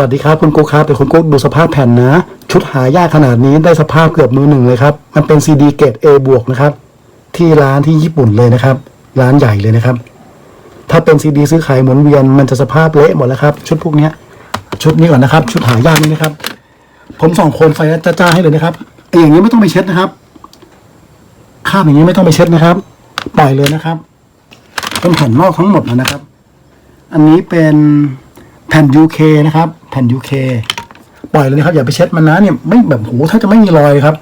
วัสดีครับคุณกุ๊กครับแต่คุณกุ๊กดูสภาพแผ่นนะ ชุดหายากขนาดนี้ได้สภาพเกือบมือหนึ่งเลยครับ มันเป็นซีดีเกรด A บวกนะครับ ที่ร้านที่ญี่ปุ่นเลยนะครับ ร้านใหญ่เลยนะครับ ถ้าเป็นซีดีซื้อขายหมุนเวียนมันจะสภาพเละหมดแล้วครับ ชุดพวกเนี้ยชุดนี้ก่อนนะครับ ชุดหายากนี้นะครับ ผมส่องโคมไฟจ้าๆให้เลยนะครับไอ้อย่างนี้ไม่ต้องไปเช็ดนะครับคราบอย่างนี้ไม่ต้องไปเช็ดนะครับ ปล่อยเลยนะครับเป็นแผ่นนอกทั้งหมดนะครับ อันนี้เป็นแผ่น UK นะครับ แผ่น UK ปล่อยเลยนะครับ อย่าไปเช็ดมันนะเนี่ยไม่แบบโหถ้าจะไม่มีรอยครับ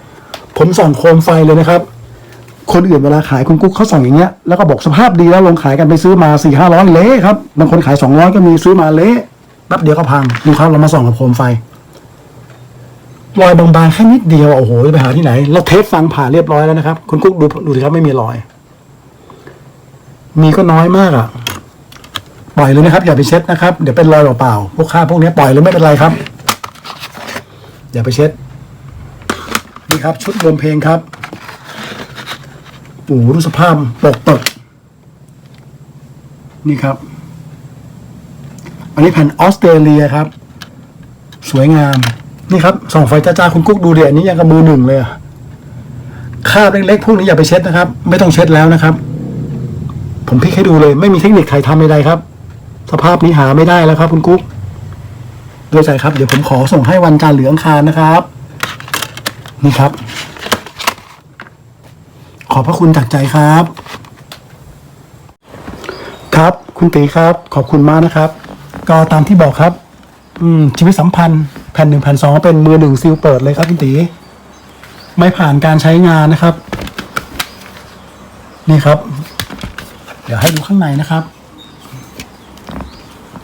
ผมส่องโคมไฟเลยนะครับ คนอื่นเวลาขายคุณกุ๊กเขาส่องอย่างเงี้ยแล้วก็บอกสภาพดีแล้วลงขายกันไปซื้อมาสี่ห้าร้อยเละครับบางคนขายสองร้อยก็มีซื้อมาเละแป๊บเดียวก็พังดูครับเรามาส่องกับโคมไฟรอยบางๆแค่นิดเดียวโอ้โหจะไปหาที่ไหน เราเทปฟังผ่าเรียบร้อยแล้วนะครับ คุณกุ๊กดูดูสิครับไม่มีรอย มีก็น้อยมากอะ ปล่อยเลยนะครับอย่าไปเช็ดนะครับเดี๋ยวเป็นรอยเปล่าๆพวกค่าพวกนี้ปล่อยเลยไม่เป็นไรครับ อย่าไปเช็ด นี่ครับ ชุดรวมเพลงครับโอ้โหดูสภาพปกเปิดนี่ครับ อันนี้แผ่นออสเตรเลียครับ สวยงาม นี่ครับส่องไฟจ้าๆคุณกุ๊กดูเดี๋ยวอันนี้ยังกับมือหนึ่งเลยอะคาบเล็กๆพวกนี้อย่าไปเช็ดนะครับ ไม่ต้องเช็ดแล้วนะครับ ผมพลิกให้ดูเลย ไม่มีเทคนิคใครทำใดๆครับ สภาพนี้หาไม่ได้แล้วครับ คุณกุ๊กด้วยใจครับ เดี๋ยวผมขอส่งให้วันจันทร์หรืออังคารนะครับ นี่ครับ ขอบพระคุณจากใจครับ ครับคุณตีครับ ขอบคุณมากนะครับ ก็ตามที่บอกครับ อืมชีวิตสัมพันธ์แผ่นหนึ่งแผ่นสองเป็นมือหนึ่งซิลเปิดเลยครับคุณตีไม่ผ่านการใช้งานนะครับ นี่ครับ เดี๋ยวให้ดูข้างในนะครับ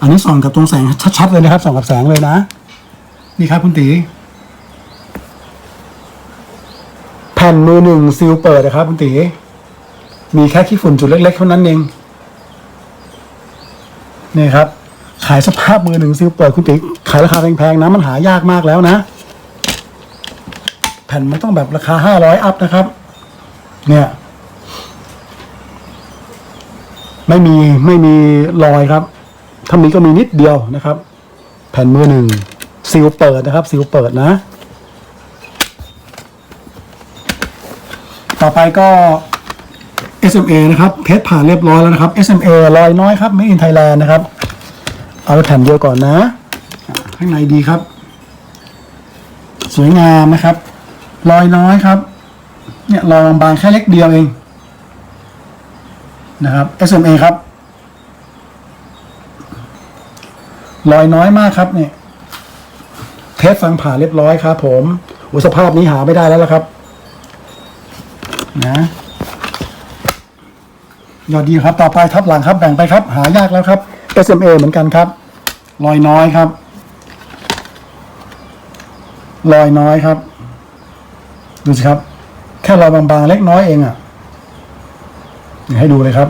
อันนี้ส่องกับตรงแสงชัดๆเลยนะครับส่องกับแสงเลยนะ นี่ครับคุณตีแผ่นมือหนึ่งซีลเปิดนะครับคุณตีมีแค่ขี้ฝุ่นจุดเล็กๆเท่านั้นเองนี่ครับ ขายสภาพมือหนึ่งซีลเปิดคุณตีขายราคาแพงๆนะมันหายากมากแล้วนะ แผ่นมันต้องแบบราคาห้าร้อยอัพนะครับ เนี่ย ไม่มีไม่มีรอยครับ ถ้ามีก็มีนิดเดียวนะครับ แผ่นมือหนึ่งซีลเปิดนะครับซีลเปิดนะ ต่อไปก็ SMA นะครับ เทสผ่านเรียบร้อยแล้วนะครับ SMA รอยน้อยครับไม่อินไทยแลนด์นะครับ เอาแผ่นเดียวก่อนนะอะข้างในดีครับ สวยงามนะครับรอยน้อยครับ เนี่ยรอยบางๆแค่เล็กเดียวเองนะครับ SMA ครับ รอยน้อยมากครับเนี่ยเทสฟังผ่าเรียบร้อยครับผมอุยสภาพนี้หาไม่ได้แล้วละครับ นะยอดดีครับ ต่อไปทับหลังครับ แบ่งไปครับ หายากแล้วครับ SMA เหมือนกันครับ รอยน้อยครับ รอยน้อยครับ ดูสิครับ แค่รอยบางๆ เล็กน้อยเองอะ่ะให้ดูเลยครับ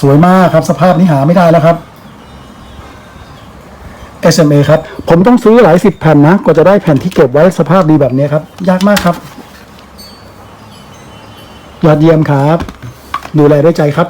สวยมากครับ สภาพนี้หาไม่ได้แล้วครับ SMA ครับ ผมต้องซื้อหลายสิบแผ่นนะกว่าจะได้แผ่นที่เก็บไว้สภาพดีแบบนี้ครับ ยากมากครับ ยอดเยี่ยมครับ ดูแลด้วยใจครับ